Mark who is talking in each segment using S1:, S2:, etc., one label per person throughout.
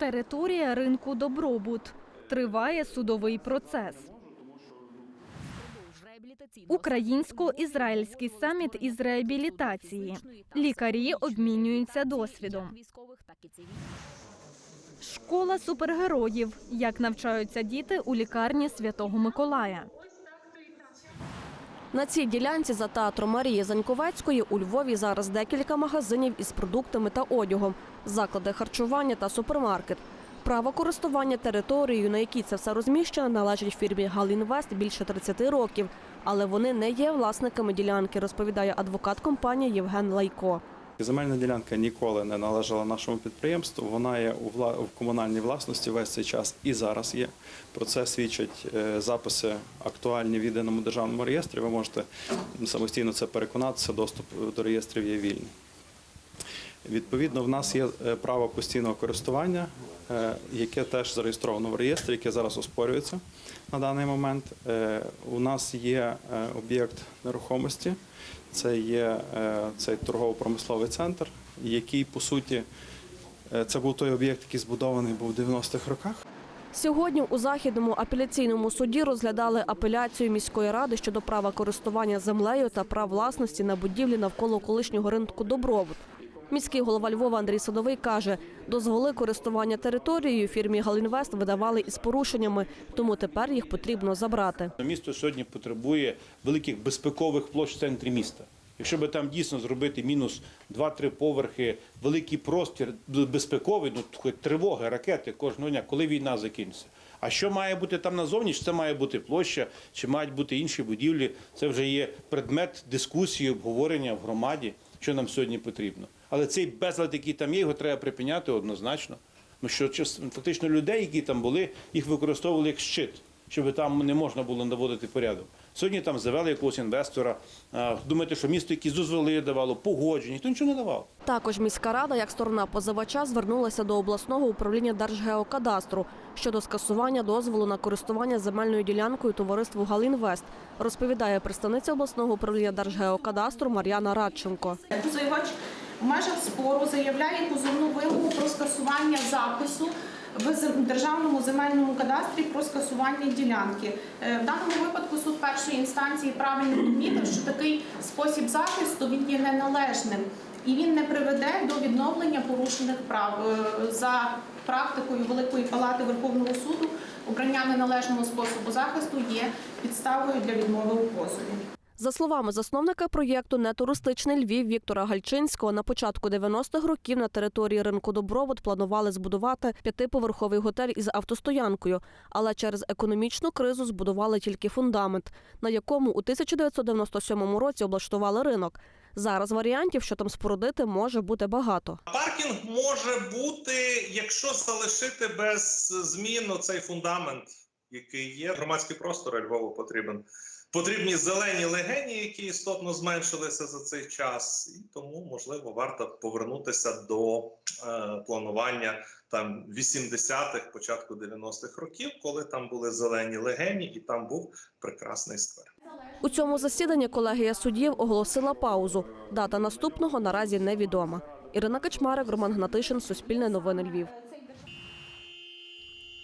S1: Територія ринку Добробут. Триває судовий процес. Українсько-ізраїльський саміт із реабілітації. Лікарі обмінюються досвідом. Школа супергероїв. Як навчаються діти у лікарні Святого Миколая.
S2: На цій ділянці за театром Марії Заньковецької у Львові зараз декілька магазинів із продуктами та одягом, заклади харчування та супермаркет. Право користування територією, на якій це все розміщено, належить фірмі Галінвест більше 30 років, але вони не є власниками ділянки, розповідає адвокат компанії Євген Лайко.
S3: Земельна ділянка ніколи не належала нашому підприємству. Вона є в комунальній власності весь цей час і зараз є. Про це свідчать е, записи актуальні в єдиному державному реєстрі. Ви можете самостійно це переконатися. Доступ до реєстрів є вільний. Відповідно, в нас є е, право постійного користування, е, яке теж зареєстровано в реєстрі, яке зараз оспорюється на даний момент. У нас є об'єкт нерухомості, це є е, цей торгово-промисловий центр, який по суті е, це був той об'єкт, який збудований був в 90-х роках.
S2: Сьогодні у західному апеляційному суді розглядали апеляцію міської ради щодо права користування землею та прав власності на будівлі навколо колишнього ринку Добробут. Міський голова Львова Андрій Садовий каже, дозволи користування територією фірмі Галінвест видавали із порушеннями, тому тепер їх потрібно забрати.
S4: Місто сьогодні потребує великих безпекових площ в центрі міста. Якщо би там дійсно зробити мінус 2-3 поверхи, великий простір безпековий, ну тривоги, ракети кожного дня, коли війна закінчиться. А що має бути там назовні? Чи це має бути площа, чи мають бути інші будівлі? Це вже є предмет дискусії, обговорення в громаді, що нам сьогодні потрібно. Але цей безлад, який там є, його треба припиняти однозначно. Ну що час- фактично людей, які там були, їх використовували як щит, щоб там не можна було наводити порядок. Сьогодні там завели якогось інвестора. Думаєте, що місто якісь дозволи давало, погодження, ніхто нічого не давав.
S2: Також міська рада, як сторона позивача, звернулася до обласного управління Держгеокадастру щодо скасування дозволу на користування земельною ділянкою товариству Галінвест, розповідає представниця обласного управління Держгеокадастру Мар'яна Радченко.
S5: Позивач в межах спору заявляє позовну вимогу про скасування запису в державному земельному кадастрі про скасування ділянки. Е, В даному випадку суд першої інстанції правильно відмітив, що такий спосіб захисту він є неналежним і він не приведе до відновлення порушених прав Е, за практикою Великої палати Верховного суду. Обрання неналежного способу захисту є підставою для відмови у позові.
S2: За словами засновника проєкту «Нетуристичний Львів Віктора Гальчинського, на початку 90-х років на території ринку Добробут планували збудувати п'ятиповерховий готель із автостоянкою, але через економічну кризу збудували тільки фундамент, на якому у 1997 році облаштували ринок. Зараз варіантів, що там спорудити, може бути багато.
S6: Паркінг може бути, якщо залишити без змін цей фундамент, який є. Громадський простор Львову потрібен. Потрібні зелені легені, які істотно зменшилися за цей час, і тому можливо варто повернутися до е, планування там 80-х, початку 90-х років, коли там були зелені легені, і там був прекрасний сквер.
S2: У цьому засіданні колегія суддів оголосила паузу. Дата наступного наразі невідома. Ірина Качмарик, Роман Гнатишин, Суспільне новини Львів.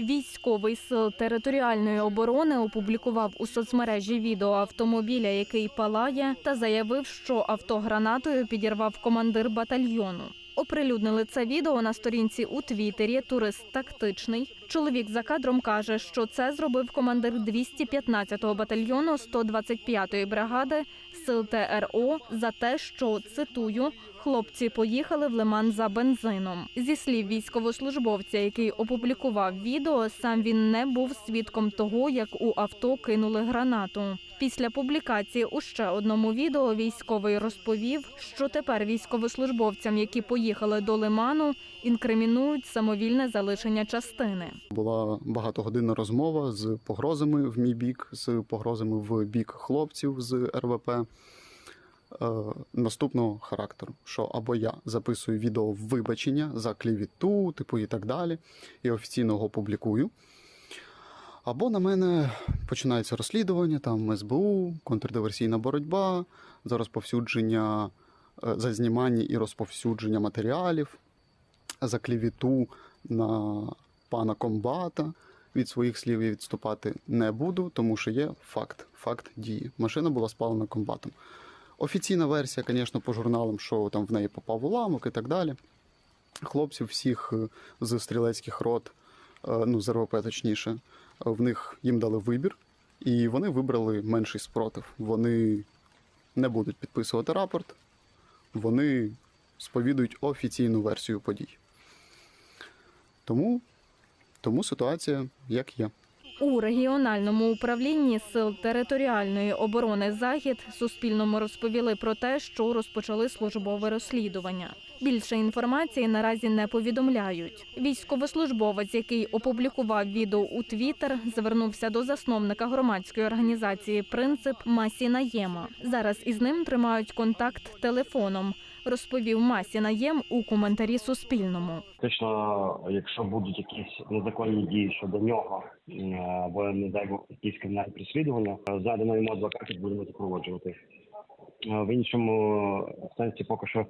S1: Військовий сил територіальної оборони опублікував у соцмережі відео автомобіля, який палає, та заявив, що автогранатою підірвав командир батальйону. Оприлюднили це відео на сторінці у Твіттері Турист тактичний. Чоловік за кадром каже, що це зробив командир 215-го батальйону 125-ї бригади сил ТРО за те, що цитую хлопці поїхали в лиман за бензином. Зі слів військовослужбовця, який опублікував відео, сам він не був свідком того, як у авто кинули гранату. Після публікації у ще одному відео військовий розповів, що тепер військовослужбовцям, які поїхали до лиману, інкримінують самовільне залишення частини.
S7: Була багатогодинна розмова з погрозами в мій бік, з погрозами в бік хлопців з РВП. Е, наступного характеру, що або я записую відео вибачення за клівіту, типу і так далі, і офіційно його публікую. Або на мене починається розслідування, там СБУ, контрдиверсійна боротьба, за розповсюдження, е, за знімання і розповсюдження матеріалів, за клівіту на пана комбата. Від своїх слів я відступати не буду, тому що є факт. Факт дії. Машина була спалена комбатом. Офіційна версія, звісно, по журналам, що там в неї попав уламок і так далі. Хлопців всіх е, з стрілецьких рот, е, ну, з РВП точніше, в них їм дали вибір, і вони вибрали менший спротив. Вони не будуть підписувати рапорт, вони сповідують офіційну версію подій. Тому, тому ситуація як є.
S1: У регіональному управлінні сил територіальної оборони Захід Суспільному розповіли про те, що розпочали службове розслідування. Більше інформації наразі не повідомляють. Військовослужбовець, який опублікував відео у Твіттер, звернувся до засновника громадської організації Принцип Масі Наєма. Зараз із ним тримають контакт телефоном. Розповів Масі Наєм у коментарі Суспільному.
S8: Фактично, якщо будуть якісь незаконні дії щодо нього, е, або не дай Бог якісь кримінальні переслідування, е, задано йому адвокатів будемо супроводжувати. Е, В іншому сенсі поки що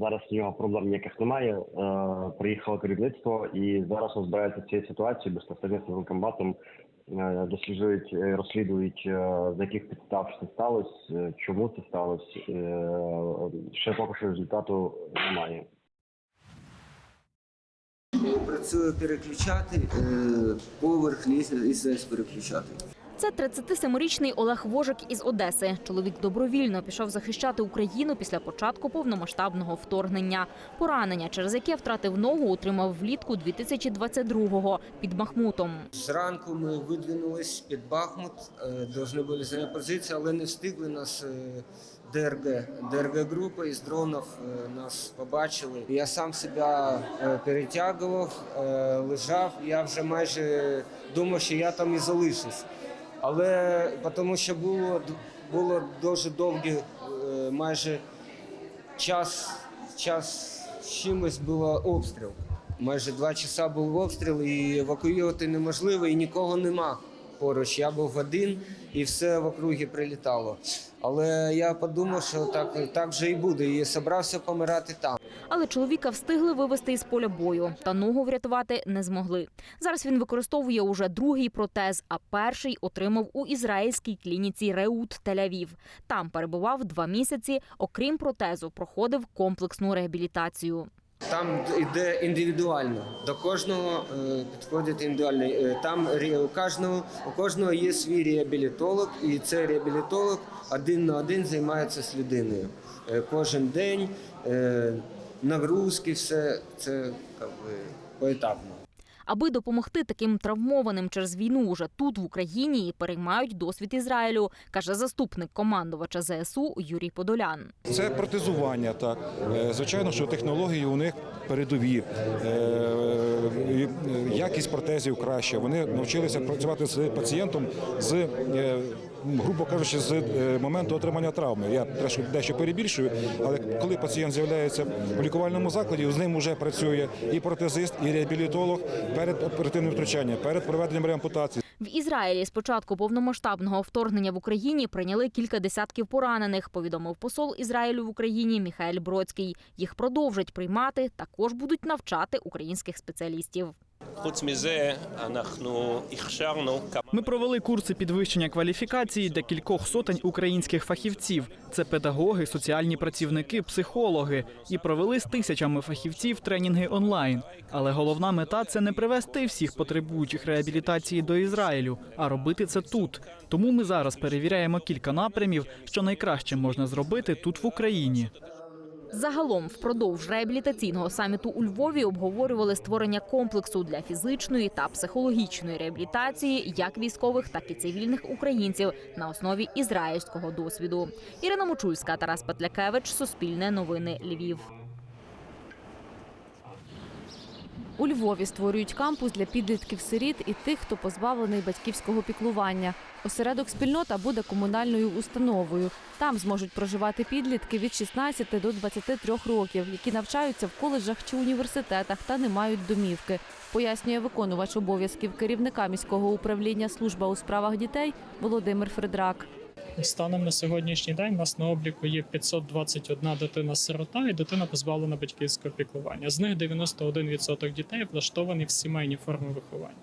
S8: зараз у нього проблем ніяких немає. Е, Приїхало керівництво і зараз розбирається цією ситуацією безпосередньо з комбатом. е, Досліджують, е, розслідують, е, з яких підстав це сталося, е, чому це сталося. Е, Ще поки що результату немає.
S9: Працює переключати, е, поверх ліс і переключати.
S10: Це 37-річний Олег Вожик із Одеси. Чоловік добровільно пішов захищати Україну після початку повномасштабного вторгнення. Поранення, через яке втратив ногу, отримав влітку 2022-го під Махмутом.
S9: Зранку ми видвинулись під Бахмут, е, повинні були зайняти позиції, але не встигли нас е, ДРГ. ДРГ група із дронів е, нас побачили. Я сам себе е, перетягував, е, лежав. Я вже майже думав, що я там і залишусь. Але тому що було, було дуже довгі, е, майже час, час чимось було обстріл. Майже два часа був обстріл, і евакуювати неможливо, і нікого нема поруч. Я був один, і все в округі прилітало. Але я подумав, що так, так вже і буде, і зібрався помирати там.
S10: Але чоловіка встигли вивезти із поля бою, та ногу врятувати не змогли. Зараз він використовує уже другий протез, а перший отримав у ізраїльській клініці Реут Тель-Авів. Там перебував два місяці. Окрім протезу, проходив комплексну реабілітацію.
S9: Там йде індивідуально. До кожного е, підходить індивідуально. Е, Там у кожного, у кожного є свій реабілітолог, і цей реабілітолог один на один займається з людиною. Е, Кожен день нагрузки, все це поетапно.
S10: Аби допомогти таким травмованим через війну уже тут в Україні і переймають досвід Ізраїлю, каже заступник командувача ЗСУ Юрій Подолян.
S11: Це протезування, так. Е, Звичайно, що технології у них передові, Е, е, якість протезів краще. Вони навчилися працювати з пацієнтом з, грубо кажучи, з е, моменту отримання травми. Я дещо, перебільшую, але коли пацієнт з'являється в лікувальному закладі, з ним вже працює і протезист, і реабілітолог перед оперативним втручанням, перед проведенням реампутації.
S10: В Ізраїлі з початку повномасштабного вторгнення в Україні прийняли кілька десятків поранених. Повідомив посол Ізраїлю в Україні Міхаель Бродський. Їх продовжать приймати, також будуть навчати українських спеціалістів.
S12: Хоч мізе
S13: Ми провели курси підвищення кваліфікації для кількох сотень українських фахівців. Це педагоги, соціальні працівники, психологи, і провели з тисячами фахівців тренінги онлайн. Але головна мета це не привести всіх потребуючих реабілітації до Ізраїлю, а робити це тут. Тому ми зараз перевіряємо кілька напрямів, що найкраще можна зробити тут в Україні.
S10: Загалом, впродовж реабілітаційного саміту у Львові обговорювали створення комплексу для фізичної та психологічної реабілітації як військових, так і цивільних українців на основі ізраїльського досвіду. Ірина Мочульська, Тарас Петлякевич, Суспільне новини Львів.
S14: У Львові створюють кампус для підлітків-сиріт і тих, хто позбавлений батьківського піклування. Осередок спільнота буде комунальною установою. Там зможуть проживати підлітки від 16 до 23 років, які навчаються в коледжах чи університетах та не мають домівки. Пояснює виконувач обов'язків керівника міського управління служба у справах дітей Володимир Фредрак.
S15: Станом на сьогоднішній день у нас на обліку є 521 дитина-сирота і дитина позбавлена батьківського піклування. З них 91% дітей влаштовані в сімейні форми виховання.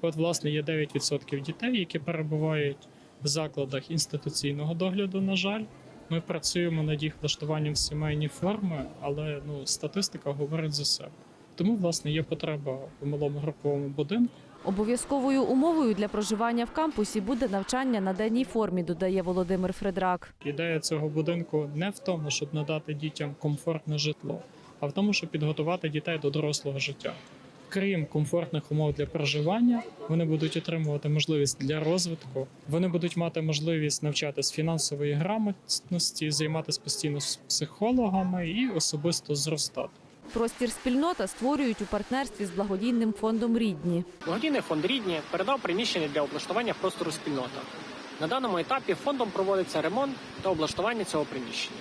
S15: От, власне, є 9% дітей, які перебувають в закладах інституційного догляду. На жаль, ми працюємо над їх влаштуванням в сімейні форми, але ну статистика говорить за себе. Тому, власне, є потреба в малому груповому будинку.
S14: Обов'язковою умовою для проживання в кампусі буде навчання на денній формі, додає Володимир Фредрак.
S15: Ідея цього будинку не в тому, щоб надати дітям комфортне житло, а в тому, щоб підготувати дітей до дорослого життя. Крім комфортних умов для проживання, вони будуть отримувати можливість для розвитку. Вони будуть мати можливість навчатись фінансової грамотності, займатися постійно з психологами і особисто зростати.
S14: Простір спільнота створюють у партнерстві з благодійним фондом Рідні.
S16: Благодійний фонд рідні передав приміщення для облаштування простору спільнота. На даному етапі фондом проводиться ремонт та облаштування цього приміщення.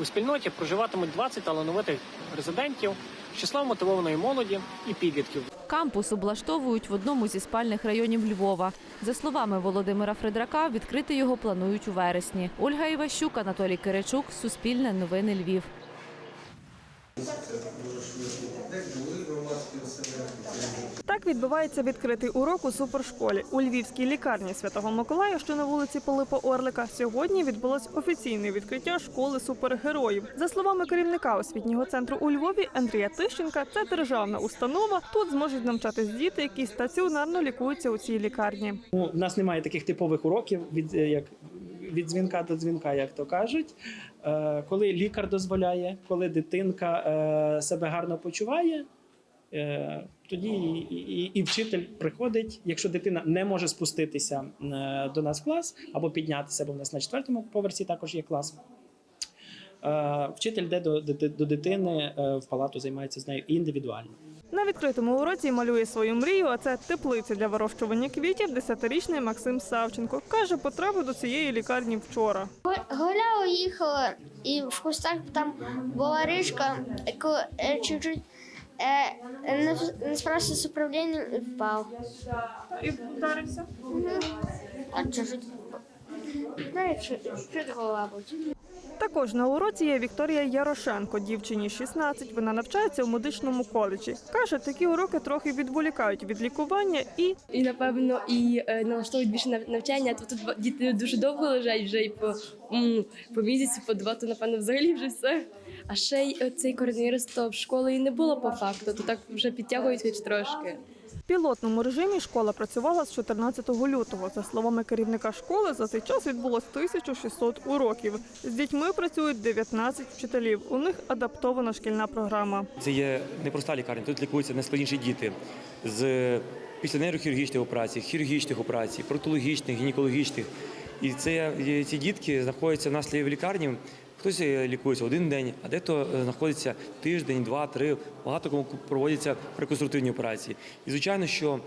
S16: У спільноті проживатимуть 20 талановитих резидентів, з числа мотивованої молоді і підлітків.
S14: Кампус облаштовують в одному зі спальних районів Львова. За словами Володимира Фредрака, відкрити його планують у вересні. Ольга Іващук, Анатолій Киричук, Суспільне новини Львів.
S17: Так відбувається відкритий урок у супершколі у львівській лікарні Святого Миколая, що на вулиці Пилипа Орлика. Сьогодні відбулось офіційне відкриття школи супергероїв. За словами керівника освітнього центру у Львові Андрія Тищенка, це державна установа. Тут зможуть навчатись діти, які стаціонарно лікуються у цій лікарні.
S18: У нас немає таких типових уроків від е, як від дзвінка до дзвінка, як то кажуть. Е, Коли лікар дозволяє, коли дитинка е, себе гарно почуває. е, Тоді і, і, і вчитель приходить. Якщо дитина не може спуститися до нас в клас або піднятися, бо в нас на четвертому поверсі також є клас. Е, Вчитель йде до, до, до дитини е, в палату, займається з нею індивідуально.
S17: На відкритому уроці малює свою мрію. А це теплиця для вирощування квітів. Десятирічний Максим Савченко каже, потрапив до цієї лікарні вчора.
S19: Гуляла, їхала, і в кустах там була річка, яку е, чуть-чуть е, не, не справився з управлінням і впав.
S17: І вдарився?
S19: А чуть-чуть. Ну, голова будь.
S17: Також на уроці є Вікторія Ярошенко, дівчині 16. Вона навчається у медичному коледжі. Каже, такі уроки трохи відволікають від лікування і
S20: І напевно і е, налаштовують більше на навчання. То тут діти дуже довго лежать вже і по, по місяці, по два, то напевно взагалі вже все. А ще й цей коронавірус, то в школи і не було по факту, то так вже підтягують хоч трошки.
S17: Пілотному режимі школа працювала з 14 лютого. За словами керівника школи, за цей час відбулось 1600 уроків. З дітьми працюють 19 вчителів. У них адаптована шкільна програма.
S21: Це є непроста лікарня. Тут лікуються найскладніші діти з після нейрохірургічних операцій, хірургічних операцій, протологічних, гінекологічних. І це ці дітки знаходяться в нас в лікарні. Хтось е, лікується один день, а дехто е, знаходиться тиждень, два, три. Багато кому проводяться реконструктивні операції. І звичайно, що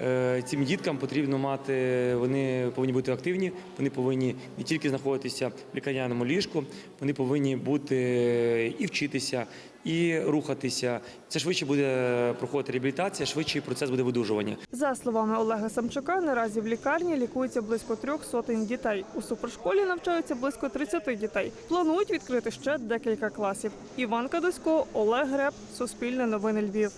S21: е, цим діткам потрібно мати, вони повинні бути активні, вони повинні не тільки знаходитися в лікарняному ліжку, вони повинні бути і вчитися, і рухатися. Це швидше буде проходити реабілітація, швидший процес буде видужування.
S17: За словами Олега Самчука, наразі в лікарні лікується близько трьох сотень дітей. У супершколі навчаються близько 30 дітей. Планують відкрити ще декілька класів. Іван Кадусько, Олег Греб, Суспільне новини Львів.